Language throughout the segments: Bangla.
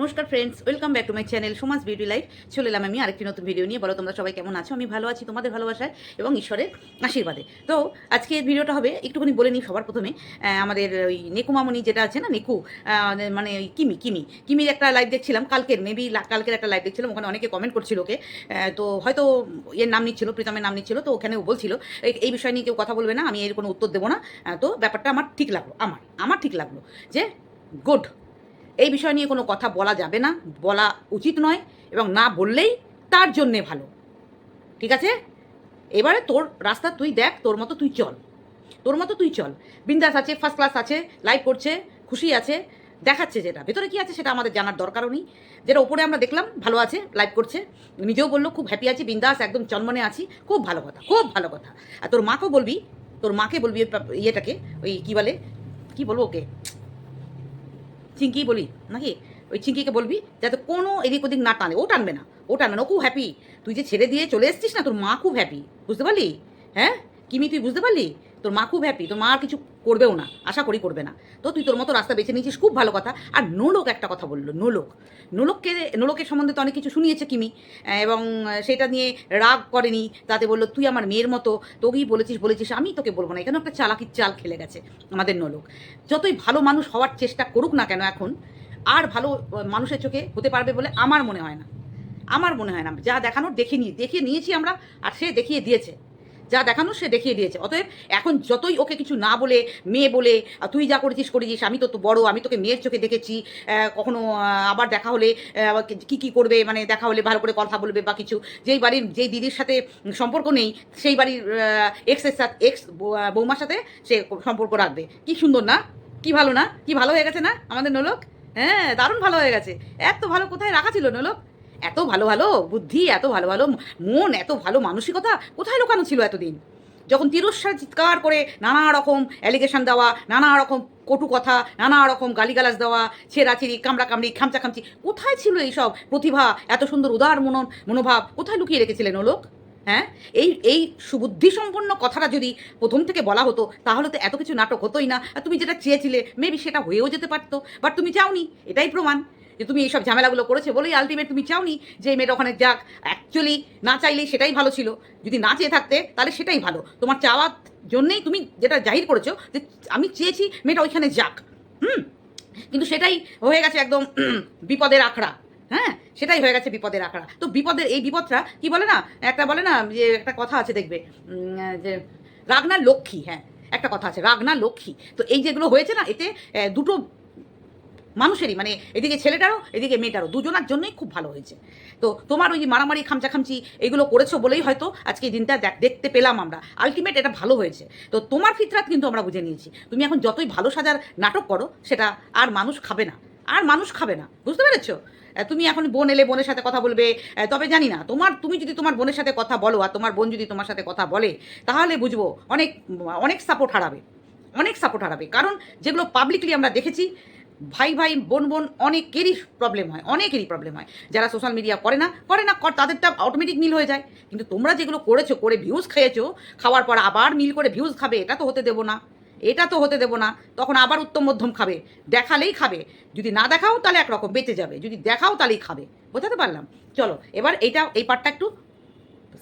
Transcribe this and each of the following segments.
নমস্কার friends welcome back to my channel সমাজ বিউটি লাইফ চলে এলাম আমি আরেকটি নতুন ভিডিও নিয়ে। বলো, তোমরা সবাই কেমন আছো? আমি ভালো আছি, তোমাদের ভালোবাসায় এবং ঈশ্বরের আশীর্বাদে। তো, আজকে ভিডিওটা হবে, একটুখানি বলে নিই সবার প্রথমে। আমাদের ওই নেকুমামনি যেটা আছে না, নেকু মানে ওই কিমি কিমি। কিমির একটা লাইভ দেখছিলাম, কালকের মেবি কালকের একটা লাইভ দেখছিলাম, ওখানে অনেকে কমেন্ট করছিল ওকে। তো হয়তো এর নাম নিচ্ছিল, প্রীতমের নাম নিচ্ছিল, তো ওখানে ও বলছিল এই বিষয় নিয়ে কেউ কথা বলবে না, আমি এর কোনো উত্তর দেবো না। তো ব্যাপারটা আমার ঠিক লাগল, আমার আমার ঠিক লাগল যে গুড এই বিষয় নিয়ে কোনো কথা বলা যাবে না, বলা উচিত নয় এবং না বললেই তার জন্যে ভালো। ঠিক আছে? এবারে তোর রাস্তা তুই দেখ, তোর মতো তুই চল। তোর মতো তুই চল। বিন্দাস আছে ফার্স্ট ক্লাস আছে লাইভ করছে, খুশি আছে, দেখাচ্ছে যেটা। ভেতরে কি আছে সেটা আমাদের জানার দরকারও নেই। যেটা ওপরে আমরা দেখলাম, ভালো আছে লাইভ করছে। নিজেও বলল, খুব হ্যাপি আছি, বিন্দাস, একদম চন্মনে আছি। খুব ভালো কথা, খুব ভালো কথা। আর তোর মাকেও বলবি, তোর মাকে বলবি ইয়েটাকে, ওই কী বলে? কি বলব ওকে? চিঙ্কি বলি? নাকি? ওই চিঙ্কিকে বলবি যাতে কোনো এদিক ওদিক না টানে। ও টানবে না। ও টানবে না। ও খুব হ্যাপি তুই যে ছেড়ে দিয়ে চলে এসছিস না, তোর মা খুব হ্যাপি বুঝতে পারলি? হ্যাঁ? কিমি, তুই বুঝতে পারলি? তোর মা খুব হ্যাপি তোর মা আর কিছু করবেও না, আশা করি করবে না। তো তুই তোর মতো রাস্তা বেছে নিয়েছিস, খুব ভালো কথা। আর নোলক একটা কথা বলল, নোলক। নোলককে, নোলকের সম্বন্ধে তো অনেক কিছু শুনিয়েছে কিমি এবং সেটা নিয়ে রাগ করেনি, তাতে বলল, তুই আমার মেয়ের মতো, তোকেই বলেছিস বলেছিস, আমি তোকে বলব না। এখানে একটা চালাকির চাল খেলে গেছে আমাদের নোলক। যতই ভালো মানুষ হওয়ার চেষ্টা করুক না কেন এখন, আর ভালো মানুষের চোখে হতে পারবে বলে আমার মনে হয় না। আমার মনে হয় না, যা দেখানোর দেখে নিয়ে দেখে নিয়েছি আমরা, আর সে দেখিয়ে দিয়েছে। যা দেখানো সে দেখিয়ে দিয়েছে। অতএব এখন যতই ওকে কিছু না বলে, মেয়ে বলে তুই যা করেছিস করেছিস, আমি তো বড়, আমি তোকে মেয়ের চোখে দেখেছি কখনো আবার দেখা হলে কি কি করবে মানে দেখা হলে ভালো করে কথা বলবে বা কিছু। যেই বাড়ির, যেই দিদির সাথে সম্পর্ক নেই, সেই বাড়ির এক্সের সাথে এক্স বৌমার সাথে সে সম্পর্ক রাখবে। কি সুন্দর না? কি ভালো না? কি ভালো হয়ে গেছে না আমাদের নোলক? হ্যাঁ দারুণ ভালো হয়ে গেছে। এত ভালো কোথায় রাখা ছিল নোলক? এত ভালো ভালো বুদ্ধি, এত ভালো ভালো মন, এত ভালো মানসিকতা কোথায় লুকানো ছিল এতদিন? যখন তিরস্কার, চিৎকার করে নানা রকম অ্যালিগেশন দেওয়া, নানা রকম কটু কথা, নানা রকম গালিগালাজ দেওয়া ছেঁড়াছিড়ি কামড়া কামড়ি, খামচা খামচি, কোথায় ছিল এইসব প্রতিভা, এত সুন্দর উদার মনন, মনোভাব, কোথায় লুকিয়ে রেখেছিলেন ও লোক? হ্যাঁ? এই এই সুবুদ্ধি সম্পন্ন কথাটা যদি প্রথম থেকে বলা হতো, তাহলে তো এত কিছু নাটক হতোই না। আর তুমি যেটা চেয়েছিলে মেবি সেটা হয়েও যেতে পারতো। বাট তুমি চাওনি, এটাই প্রমাণ। যে তুমি এইসব ঝামেলাগুলো করেছ বলেই আলটিমেট তুমি চাওনি যে এই মেয়েটা ওখানে যাক। অ্যাকচুয়ালি না চাইলেই সেটাই ভালো ছিল। যদি না চেয়ে থাকতে তাহলে সেটাই ভালো। তোমার চাওয়ার জন্যেই তুমি যেটা জাহির করেছ যে আমি চেয়েছি মেয়েটা ওইখানে যাক। হুম? কিন্তু সেটাই হয়ে গেছে একদম বিপদের আখড়া। হ্যাঁ? সেটাই হয়ে গেছে বিপদের আখড়া। তো বিপদের এই বিপদটা কি বলে না? একটা বলে না যে একটা কথা আছে দেখবে। যে রাগনা লক্ষ্মী হ্যাঁ। একটা কথা আছে রাগনা লক্ষ্মী। তো এই যেগুলো হয়েছে না, এতে দুটো মানুষেরই মানে এদিকে ছেলেটারও, এদিকে মেয়েটারও, দুজনার জন্যই খুব ভালো হয়েছে। তো তোমার ওই মারামারি, খামচাখামচি এগুলো করেছ বলেই হয়তো আজকে এই দিনটা দেখ- দেখতে পেলাম আমরা। আলটিমেট এটা ভালো হয়েছে। তো তোমার ফিতরাত কিন্তু আমরা বুঝে নিয়েছি। তুমি এখন যতই ভালো সাজার নাটক করো, সেটা আর মানুষ খাবে না। আর মানুষ খাবে না। বুঝতে পেরেছ? তুমি এখন বোন এলে বোনের সাথে কথা বলবে। তবে জানি না, তোমার, তুমি যদি তোমার বোনের সাথে কথা বলো আর তোমার বোন যদি তোমার সাথে কথা বলে, তাহলে বুঝব অনেক অনেক সাপোর্ট হারাবে। অনেক সাপোর্ট হারাবে। কারণ যেগুলো পাবলিকলি আমরা দেখেছি ভাই ভাই, বোন বোন, অনেকেরই প্রবলেম হয়, অনেকেরই প্রবলেম হয়। যারা সোশ্যাল মিডিয়া করে না করে না, কর- তাদেরটা অটোমেটিক মিল হয়ে যায়। কিন্তু তোমরা যেগুলো করেছ, করে ভিউজ খেয়েছো, খাওয়ার পর আবার মিল করে ভিউজ খাবে, এটা তো হতে দেবো না। এটা তো হতে দেবো না, তখন আবার উত্তম মধ্যম খাবে, দেখালেই খাবে। যদি না দেখাও, তাহলে একরকম বেঁচে যাবে। যদি দেখাও, তাহলেই খাবে। বোঝাতে পারলাম? চলো, এবার এইটা, এই পার্টটা একটু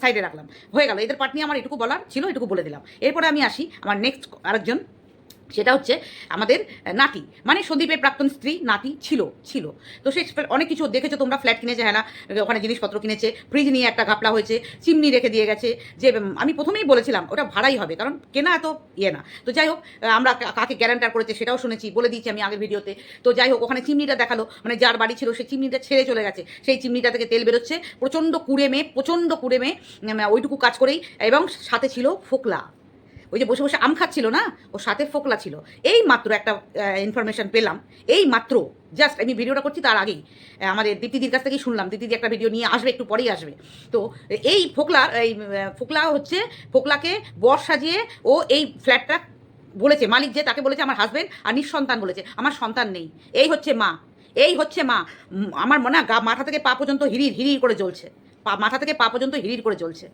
সাইডে রাখলাম। হয়ে গেল, এদের পার্ট নিয়ে আমার এটুকু বলার ছিল, এটুকু বলে দিলাম। এরপরে আমি আসি, আমার নেক্সট আরেকজন সেটা হচ্ছে আমাদের নাতি। মানে সন্দীপের প্রাক্তন স্ত্রী নাতি ছিল ছিল। তো সে অনেক কিছু দেখেছ, তোমরা ফ্ল্যাট কিনেছে হ্যাঁ ওখানে জিনিসপত্র কিনেছে ফ্রিজ নিয়ে একটা ঘাপলা হয়েছে, চিমনি রেখে দিয়ে গেছে, যে আমি প্রথমেই বলেছিলাম, ওটা ভাড়াই হবে, কারণ কেনা এত ইয়ে না। তো যাই হোক আমরা কাকে গ্যারান্টার করেছে সেটাও শুনেছি, বলে দিয়েছি আমি আগের ভিডিওতে। তো যাই হোক, ওখানে চিমনিটা দেখাল মানে যার বাড়ি ছিল সেই চিমনিটা ছেড়ে চলে গেছে। সেই চিমনিটা থেকে তেল বেরোচ্ছে, প্রচণ্ড কুড়ে মেয়ে প্রচণ্ড কুড়ে মেয়ে ওইটুকু কাজ করেই, এবং সাথে ছিল ফোকলা। ওই যে বসে বসে আম খাচ্ছিল না, ও সাথে ফোকলা ছিল। এই মাত্র একটা ইনফরমেশন পেলাম। এই মাত্র জাস্ট আমি ভিডিওটা করছি তার আগেই। আমাদের দীপ্তিদির কাছ থেকেই শুনলাম। দীপ্তিদি একটা ভিডিও নিয়ে আসবে, একটু পরেই আসবে। তো এই ফোকলার, এই ফোকলা হচ্ছে, ফোকলাকে বর সাজিয়ে ও এই ফ্ল্যাটটা বলেছে, মালিক যে তাকে বলেছে, আমার হাজবেন্ড আর নিঃসন্তান বলেছে, আমার সন্তান নেই। এই হচ্ছে মা। এই হচ্ছে মা। আমার মনে হয় মাথা থেকে পা পর্যন্ত হিরির হিরির করে জ্বলছে। পা, মাথা থেকে পা পর্যন্ত হিরির করে জ্বলছে।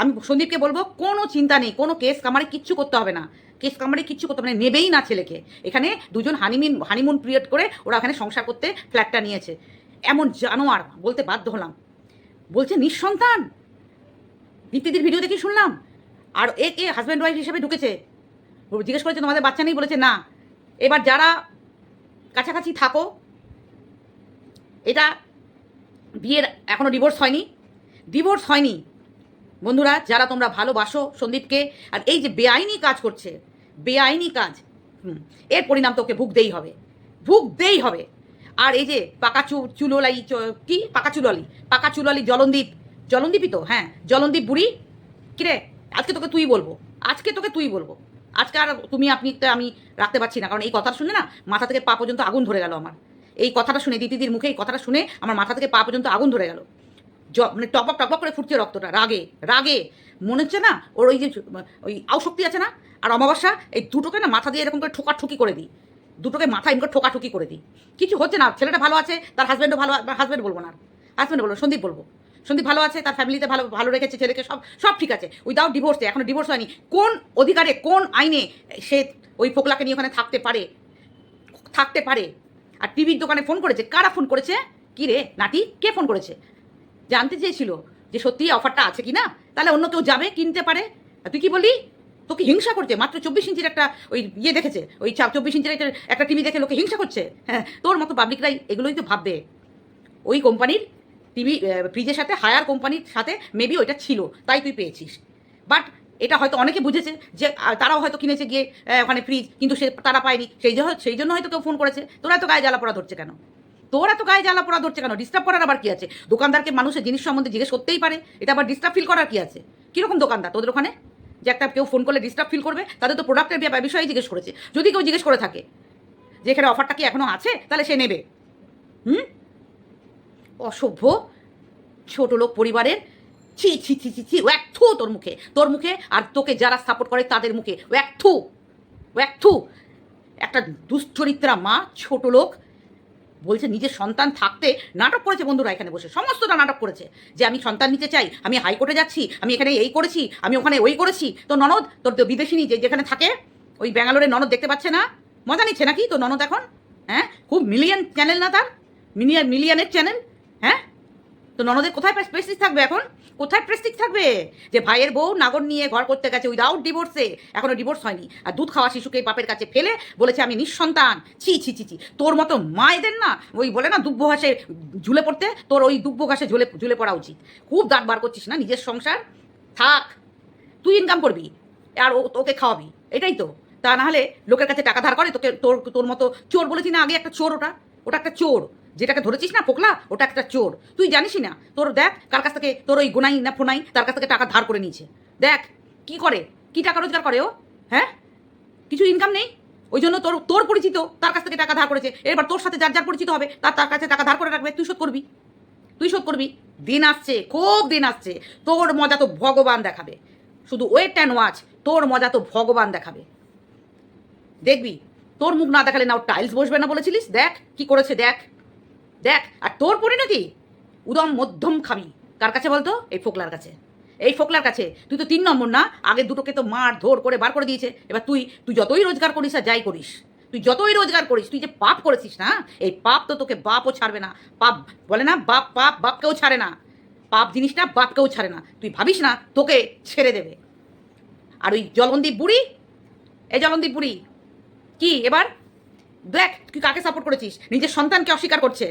আমি সন্দীপকে বলব, কোনো চিন্তা নেই, কোনো কেস কামারে কিচ্ছু করতে হবে না। কেস কামারে কিচ্ছু করতে মানে নেবেই না ছেলেকে। এখানে দুজন হানিমিন হানিমুন পিরিয়ড করে ওরা ওখানে সংসার করতে ফ্ল্যাটটা নিয়েছে। এমন জানোয়ার, বলতে বাধ্য হলাম। বলছে, নিঃসন্তান! দীপ্তিদির ভিডিও দেখে শুনলাম। আর এ কে হাজব্যান্ড ওয়াইফ হিসেবে ঢুকেছে। জিজ্ঞেস করেছে, তোমাদের বাচ্চা নেই? বলেছে, না। এবার যারা কাছাকাছি থাকো, এটা বিয়ের এখনও ডিভোর্স হয়নি। ডিভোর্স হয়নি। বন্ধুরা, যারা তোমরা ভালোবাসো সন্দীপকে, আর এই যে বেআইনি কাজ করছে, বেআইনি কাজ এর পরিণাম তোকে ভুগতেই হবে ভুগতেই হবে। আর এই যে পাকা চু, চুলোলাই কি? পাকা চুললি পাকা চুললি জলনদীপ, জলনদীপই তো হ্যাঁ জলনদীপ বুড়ি, কিরে, আজকে তোকে তুই বলব, আজকে তোকে তুই বলব, আজকে আর তুমি আপনি আমি রাখতে পারছি না, কারণ এই কথা শুনে না মাথা থেকে পা পর্যন্ত আগুন ধরে গেল আমার। এই কথাটা শুনে দিদিদির মুখে এই কথাটা শুনে আমার মাথা থেকে পা পর্যন্ত আগুন ধরে গেল। মানে টপক টপক করে ফুটছে রক্তটা, রাগে রাগে। মনে হচ্ছে না, ওর ওই যে ওই আউশক্তি আছে না? আর অমাবস্যা, এই দুটোকে না মাথা দিয়ে এরকম করে ঠোকাঠুকি করে দিই। দুটোকে মাথা এমন করে ঠোকাঠুকি করে দিই। কিছু হচ্ছে না, ছেলেটা ভালো আছে, তার হাজব্যান্ডও ভালো হাজব্যান্ড বলব না হাজব্যান্ড বলব সন্দীপ বলব। সন্দীপ ভালো আছে, তার ফ্যামিলিতে ভালো ভালো রেখেছে, ছেলেকে সব সব ঠিক আছে। উইদাউট ডিভোর্সে এখনও ডিভোর্স হয়নি। কোন অধিকারে, কোন আইনে সে ওই ফোকলাকে নিয়ে ওখানে থাকতে পারে? থাকতে পারে। আর টিভির দোকানে ফোন করেছে। কারা ফোন করেছে? কি রে নাটি কে ফোন করেছে? জানতে চেয়েছিল যে সত্যি অফারটা আছে কি না তাহলে অন্য কেউ যাবে, কিনতে পারে। তুই কি বলি তোকে হিংসা করছে? মাত্র চব্বিশ ইঞ্চির একটা ওই ইয়ে দেখেছে, ওই চব্বিশ ইঞ্চির একটা টিভি দেখে লোকে হিংসা করছে। হ্যাঁ তোর মতো পাবলিকরাই এগুলোই তো ভাববে। ওই কোম্পানির টিভি ফ্রিজের সাথে হায়ার কোম্পানির সাথে মেবি ওইটা ছিল, তাই তুই পেয়েছিস। বাট এটা হয়তো অনেকে বুঝেছে যে তারাও হয়তো কিনেছে গিয়ে ওখানে ফ্রিজ কিন্তু সে তারা পায়নি। সেই জন্য সেই জন্য হয়তো কেউ ফোন করেছে। তোরা এত গায়ে জ্বালা পড়া ধরছে কেন? তোর এত গায়ে জ্বালা পড়া ধরছে কেন? ডিস্টার্ব করার আবার কি আছে? দোকানদারকে মানুষের জিনিস সম্বন্ধে জিজ্ঞেস করতেই পারে। এটা আবার ডিস্টার্ব ফিল করার কি আছে? কীরকম দোকানদার? তোদের ওখানে? যে একটা কেউ ফোন করলে ডিস্টার্ব ফিল করবে, তাদের তো প্রোডাক্টের ব্যাপার বিষয়ে জিজ্ঞেস করেছে। যদি কেউ জিজ্ঞেস করে থাকে যে এখানে অফারটা কি এখনও আছে, তাহলে সে নেবে। হুম? অসভ্য, ছোট লোক পরিবারের। ছি ছি ছি ছি ছি ওয়াক থু তোর মুখে। তোর মুখে আর তোকে যারা সাপোর্ট করে তাদের মুখে। ওয়াক থু ওয়াক থু একটা দুশ্চরিত্রা মা, ছোট লোক বলছে নিজের সন্তান থাকতে নাটক করেছে বন্ধুরা এখানে বসে। সমস্তটা নাটক করেছে। যে আমি সন্তান নিতে চাই, আমি হাইকোর্টে যাচ্ছি, আমি এখানে এই করেছি, আমি ওখানে ওই করেছি। তো ননদ, তোর তো বিদেশিনী যে যেখানে থাকে, ওই ব্যাঙ্গালোরে ননদ দেখতে পাচ্ছে না? মজা নিচ্ছে নাকি তো ননদ এখন? হ্যাঁ? খুব মিলিয়ন চ্যানেল না তার? মিলিয়ন মিলিয়নের চ্যানেল হ্যাঁ? তো ননদের কোথায় প্রেস্টিজ থাকবে এখন? কোথায় প্রেস্টিজ থাকবে? যে ভাইয়ের বউ নাগর নিয়ে ঘর করতে গেছে উইদাউট ডিভোর্সে এখনও ডিভোর্স হয়নি। আর দুধ খাওয়া শিশুকে বাপের কাছে ফেলে বলেছে, আমি নিঃসন্তান। ছি ছি ছি ছি। তোর মতো মায়েদের না ওই বলে না দুব্ব ঘাসে ঝুলে পড়তে, তোর ওই দুব্ব ঘাসে ঝুলে ঝুলে পড়া উচিত। খুব দাঁত বার করছিস না নিজের সংসার? থাক, তুই ইনকাম করবি আর ও তোকে খাওয়াবি। এটাই তো। তা না হলে লোকের কাছে টাকা ধার করে, তোকে তোর তোর মতো চোর বলেছি না আগে একটা চোর ওটা? ওটা একটা চোর। যেটাকে ধরেছিস না ফোকলা ওটা একটা চোর। তুই জানিসই না। তোর দেখ, কার কাছ থেকে তোর ওই গোনাই না ফোনাই, তার কাছ থেকে টাকা ধার করে নিয়েছে। দেখ, কি করে? কি টাকা রোজগার করে ও? হ্যাঁ? কিছু ইনকাম নেই? ওই জন্য তোর তোর পরিচিত, তার কাছ থেকে টাকা ধার করেছে। এবার তোর সাথে যার যার পরিচিত হবে, তার তার কাছে টাকা ধার করে রাখবে, তুই শোধ করবি। তুই শোধ করবি। দিন আসছে, খুব দিন আসছে। তোর মজা তো ভগবান দেখাবে। শুধু ওয়েট অ্যান্ড ওয়াচ তোর মজা তো ভগবান দেখাবে। দেখবি, তোর মুখ না দেখালে না ওর টাইলস বসবে না বলেছিলিস? দেখ, কি করেছে, দেখ। দেখ, আর তোর পরিণতি উদম মধ্যম খাবি কার কাছে বলতো? এই ফোকলার কাছে। এই ফোকলার কাছে। তুই তো তিন নম্বর না? আগে দুটোকে তো মার, ধর করে বার করে দিয়েছে। এবার তুই তুই যতই রোজগার করিস আর যাই করিস, তুই যতই রোজগার করিস, তুই যে পাপ করেছিস না? এই পাপ তো তোকে বাপও ছাড়বে না। পাপ বলে না, বাপ পাপ বাপকেও ছাড়ে না। পাপ জিনিসটা বাপকেও ছাড়ে না। তুই ভাবিস না, তোকে ছেড়ে দেবে। আর ওই জলবন্দী বুড়ি? এই জলবন্দী বুড়ি। কি এবার? দেখ, তুই কাকে সাপোর্ট করেছিস? নিজের সন্তানকে অস্বীকার করছে।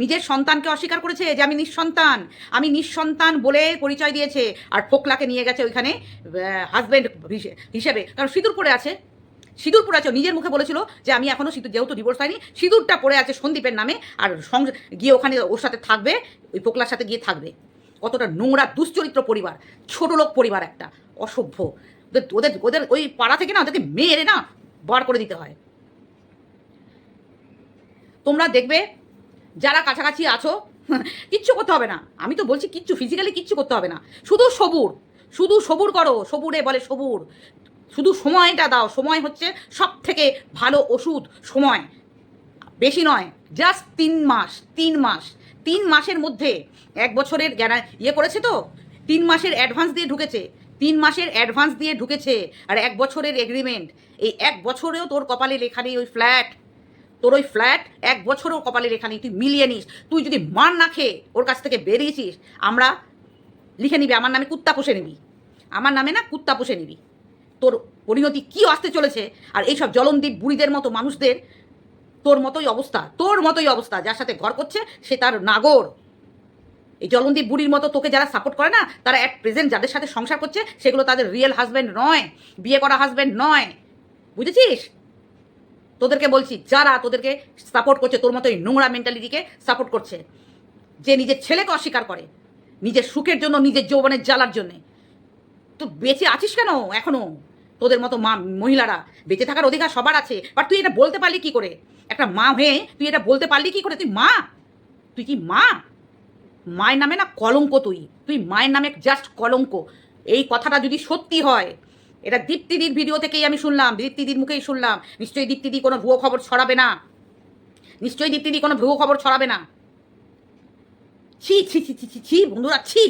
নিজের সন্তানকে অস্বীকার করেছে যে আমি নিঃসন্তান আমি নিঃসন্তান বলে পরিচয় দিয়েছে। আর ফোকলাকে নিয়ে গেছে ওইখানে হাজব্যান্ড হিসেবে। কারণ সিঁদুর পরে আছে, সিঁদুর পরে আছে নিজের মুখে বলেছিল যে আমি এখনও সিঁদুর, যেহেতু ডিভোর্স হয়নি, সিঁদুরটা পড়ে আছে সন্দীপের নামে, আর সং, গিয়ে ওখানে ওর সাথে থাকবে, ওই ফোকলার সাথে গিয়ে থাকবে। কতটা নোংরা, দুশ্চরিত্র পরিবার, ছোট লোক পরিবার একটা, অসভ্য। ওদের ওদের ওই পাড়া থেকে না, ওদেরকে মেরে না বার করে দিতে হয়। তোমরা দেখবে যারা কাছাকাছি আছো, কিচ্ছু করতে হবে না। আমি তো বলছি কিচ্ছু ফিজিক্যালি কিচ্ছু করতে হবে না। শুধু সবুর শুধু সবুর করো, সবুরে বলে সবুর। শুধু সময়টা দাও, সময় হচ্ছে সব থেকে ভালো ওষুধ, সময়। বেশি নয় জাস্ট তিন মাস তিন মাস। তিন মাসের মধ্যে, এক বছরের গ্যারা ইয়ে করেছে তো, তিন মাসের অ্যাডভান্স দিয়ে ঢুকেছে। তিন মাসের অ্যাডভান্স দিয়ে ঢুকেছে, আর এক বছরের এগ্রিমেন্ট এই এক বছরেও তোর কপালে লেখা নেই ওই ফ্ল্যাট তোর ওই ফ্ল্যাট এক বছরও কপালে লেখা নেই তুই মিলিয়ে নিস। তুই যদি মান না খেয়ে ওর কাছ থেকে বেরিয়েছিস, আমরা লিখে নিবি, আমার নামে কুত্তা পুষে নিবি। আমার নামে না কুত্তা পুষে নিবি। তোর পরিণতি কী আসতে চলেছে? আর এইসব জলনদীপ বুড়িদের মতো মানুষদের তোর মতোই অবস্থা, তোর মতোই অবস্থা, যার সাথে ঘর করছে সে তার নাগর। এই জলনদীপ বুড়ির মতো তোকে যারা সাপোর্ট করে না, তারা অ্যাট প্রেজেন্ট যাদের সাথে সংসার করছে, সেগুলো তাদের রিয়েল হাজব্যান্ড নয়, বিয়ে করা হাজব্যান্ড নয়। বুঝেছিস? তোদেরকে বলছি, যারা তোদেরকে সাপোর্ট করছে, তোর মতো এই নোংরা মেন্টালিটিকে সাপোর্ট করছে, যে নিজের ছেলেকে অস্বীকার করে, নিজের সুখের জন্য, নিজের যৌবনের জ্বালার জন্যে, তো বেঁচে আছিস কেন এখনও তোদের মতো মা, মহিলারা বেঁচে থাকার অধিকার সবার আছে। বাট তুই এটা বলতে পারলি কি করে? একটা মা হয়ে তুই এটা বলতে পারলি কি করে? তুই মা? তুই কি মা? মায়ের নামে না কলঙ্ক তুই। তুই মায়ের নামে জাস্ট কলঙ্ক। এই কথাটা যদি সত্যি হয় এটা দীপ্তিদির ভিডিও থেকেই আমি শুনলাম, দীপ্তিদির মুখেই শুনলাম। নিশ্চয়ই দীপ্তিদি কোনো ভুয়ো খবর ছড়াবে না। নিশ্চয়ই দীপ্তিদি কোনো ভুয়ো খবর ছড়াবে না। ছি ছি ছি ছি ছি ছি, বন্ধুরা, ছি।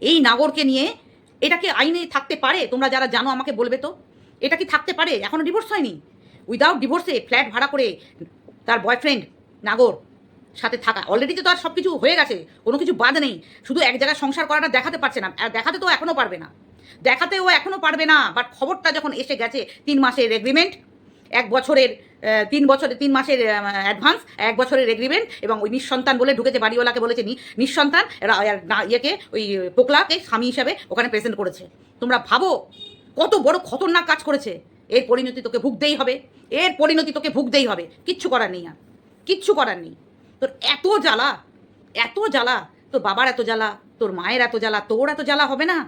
এই নাগরকে নিয়ে এটা কি আইনে থাকতে পারে? তোমরা যারা জানো আমাকে বলবে তো। এটা কি থাকতে পারে? এখনও ডিভোর্স হয়নি। উইদাউট ডিভোর্সে ফ্ল্যাট ভাড়া করে তার বয়ফ্রেন্ড নাগর সাথে থাকা। অলরেডি তো তার সব কিছু হয়ে গেছে। কোনো কিছু বাদ নেই। শুধু এক জায়গায় সংসার করাটা দেখাতে পারছে না। আর দেখাতে তো এখনও পারবে না। দেখাতে ও এখনও পারবে না। বাট খবরটা যখন এসে গেছে তিন মাসের এগ্রিমেন্ট এক বছরের তিন বছরের তিন মাসের অ্যাডভান্স এক বছরের এগ্রিমেন্ট এবং ওই নিঃসন্তান বলে ঢুকেছে, বাড়িওয়ালাকে বলেছে নিঃসন্তান ইয়েকে, ওই পোকলাকে স্বামী হিসাবে ওখানে প্রেজেন্ট করেছে। তোমরা ভাবো কত বড় খতরনাক কাজ করেছে। এর পরিণতি তোকে ভুগতেই হবে। এর পরিণতি তোকে ভুগতেই হবে। কিচ্ছু করার নেই আর। কিচ্ছু করার নেই। তোর এত জ্বালা এত জ্বালা, তোর বাবার এত জ্বালা, তোর মায়ের এত জ্বালা, তোর এত জ্বালা হবে না।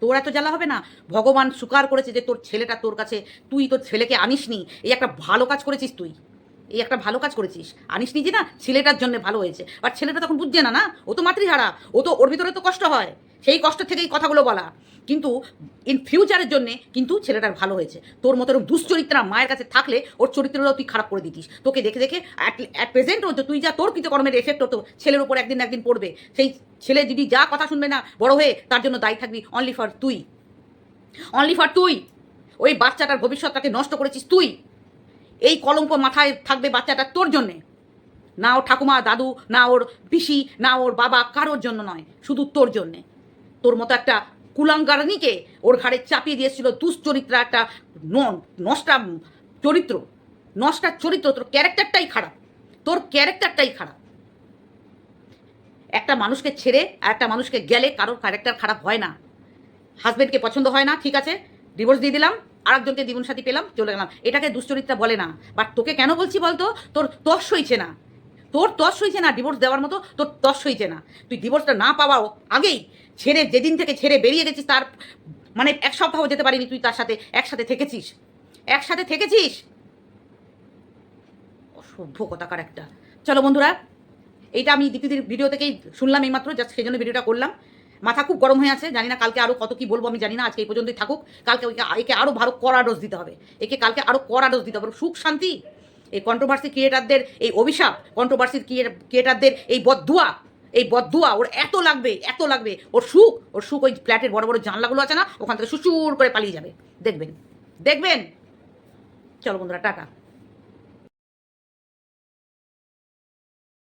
তোর এত জ্বালা হবে না? ভগবান স্বীকার করেছে যে তোর ছেলেটা তোর কাছে, তুই তোর ছেলেকে আনিসনি। এই একটা ভালো কাজ করেছিস তুই। এই একটা ভালো কাজ করেছিস। আনিসনি যে না, ছেলেটার জন্য ভালো হয়েছে। আর ছেলেটা তখন বুঝছে না না, ও তো মাতৃহারা, ও তো ওর ভিতরে তো কষ্ট হয়। সেই কষ্ট থেকেই কথাগুলো বলা। কিন্তু ইন ফিউচারের জন্যে কিন্তু ছেলেটার ভালো হয়েছে। তোর মতো এরকম দুশ্চরিত্রা মায়ের কাছে থাকলে ওর চরিত্রটাও তুই খারাপ করে দিতিস। তোকে দেখে দেখে অ্যাট প্রেজেন্ট হতো তুই যা, তোর কৃতকর্মের এফেক্ট হতো ছেলের উপর একদিন একদিন পড়বে। সেই ছেলে যদি যা কথা শুনবে না, বড় হয়ে তার জন্য দায়ী থাকবি অনলি ফর তুই। অনলি ফর তুই। ওই বাচ্চাটার ভবিষ্যৎটাকে নষ্ট করেছিস তুই। এই কলঙ্ক মাথায় থাকবে বাচ্চাটা তোর জন্যে। না ওর ঠাকুমা, দাদু, না ওর পিসি, না ওর বাবা, কারোর জন্য নয়। শুধু তোর জন্যে। তোর মতো একটা কুলাঙ্গারণীকে ওর ঘাড়ে চাপিয়ে দিয়েছিল দুশ্চরিত্রা একটা নষ্টা চরিত্র। নষ্টার চরিত্র, তোর ক্যারেক্টারটাই খারাপ। তোর ক্যারেক্টারটাই খারাপ। একটা মানুষকে ছেড়ে আর একটা মানুষকে গেলে কারোর ক্যারেক্টার খারাপ হয় না। হাজবেন্ডকে পছন্দ হয় না, ঠিক আছে ডিভোর্স দিয়ে দিলাম, আরেকজনকে জীবনসাথী পেলাম, চলে গেলাম। এটাকে দুশ্চরিত্রা বলে না। বাট তোকে কেন বলছি বলতো? তোর তস হইছে না। তোর তস হয়েছে না ডিভোর্স দেওয়ার মতো তোর তস হয়েছে না। তুই ডিভোর্সটা না পাওয়াও আগেই ছেড়ে যেদিন থেকে ছেড়ে বেরিয়ে গেছিস তার মানে এক সপ্তাহ যেতে পারিনি তুই তার সাথে, একসাথে থেকেছিস। একসাথে থেকেছিস? অসভ্য কথাকার একটা। চলো বন্ধুরা, এইটা আমি দ্বিতীয় ভিডিও থেকেই শুনলাম এইমাত্র জাস্ট সেই জন্য ভিডিওটা করলাম। মাথা খুব গরম হয়ে আছে, জানি না কালকে আরও কত কি বলব আমি জানি না, আজকে এই পর্যন্তই থাকুক। কালকে একে আরও ভালো কড়া ডোজ দিতে হবে। একে কালকে আরও কড়া ডোজ দিতে হবে। সুখ, শান্তি? এই কন্ট্রোভার্সি ক্রিয়েটারদের এই অভিশাপ কন্ট্রোভার্সি ক্রিয়েটারদের এই বদুয়া এই বদুয়া ওর এত লাগবে এত লাগবে। ওর সুখ ওর সুখ ওই ফ্ল্যাটের বড় বড় জানলাগুলো আছে না, ওখান থেকে সুচুর করে পালিয়ে যাবে। দেখবেন দেখবেন। চলো বন্ধুরা, টাটা।